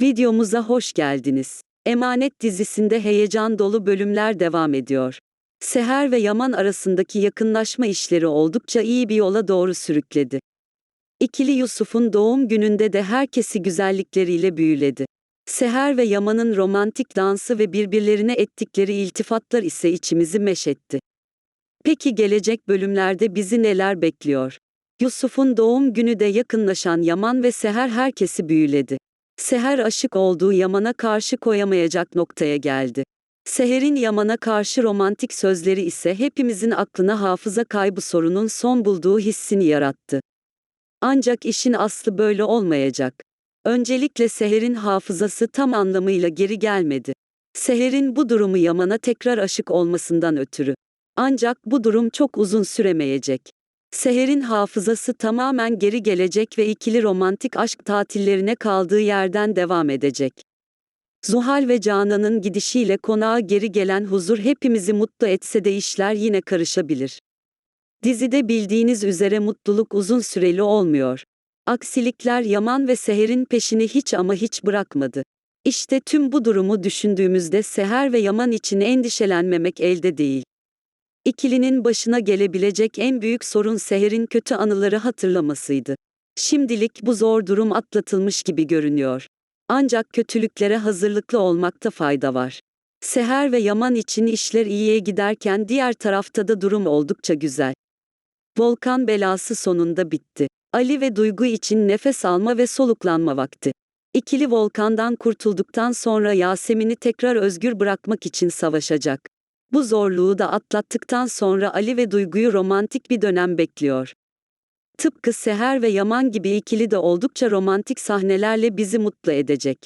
Videomuza hoş geldiniz. Emanet dizisinde heyecan dolu bölümler devam ediyor. Seher ve Yaman arasındaki yakınlaşma işleri oldukça iyi bir yola doğru sürükledi. İkili Yusuf'un doğum gününde de herkesi güzellikleriyle büyüledi. Seher ve Yaman'ın romantik dansı ve birbirlerine ettikleri iltifatlar ise içimizi meşetti. Peki gelecek bölümlerde bizi neler bekliyor? Yusuf'un doğum günü de yakınlaşan Yaman ve Seher herkesi büyüledi. Seher aşık olduğu Yaman'a karşı koyamayacak noktaya geldi. Seher'in Yaman'a karşı romantik sözleri ise hepimizin aklına hafıza kaybı sorunun son bulduğu hissini yarattı. Ancak işin aslı böyle olmayacak. Öncelikle Seher'in hafızası tam anlamıyla geri gelmedi. Seher'in bu durumu Yaman'a tekrar aşık olmasından ötürü. Ancak bu durum çok uzun süremeyecek. Seher'in hafızası tamamen geri gelecek ve ikili romantik aşk tatillerine kaldığı yerden devam edecek. Zuhal ve Canan'ın gidişiyle konağa geri gelen huzur hepimizi mutlu etse de işler yine karışabilir. Dizide bildiğiniz üzere mutluluk uzun süreli olmuyor. Aksilikler Yaman ve Seher'in peşini hiç ama hiç bırakmadı. İşte tüm bu durumu düşündüğümüzde Seher ve Yaman için endişelenmemek elde değil. İkilinin başına gelebilecek en büyük sorun Seher'in kötü anıları hatırlamasıydı. Şimdilik bu zor durum atlatılmış gibi görünüyor. Ancak kötülüklere hazırlıklı olmakta fayda var. Seher ve Yaman için işler iyiye giderken diğer tarafta da durum oldukça güzel. Volkan belası sonunda bitti. Ali ve Duygu için nefes alma ve soluklanma vakti. İkili volkandan kurtulduktan sonra Yasemin'i tekrar özgür bırakmak için savaşacak. Bu zorluğu da atlattıktan sonra Ali ve Duygu'yu romantik bir dönem bekliyor. Tıpkı Seher ve Yaman gibi ikili de oldukça romantik sahnelerle bizi mutlu edecek.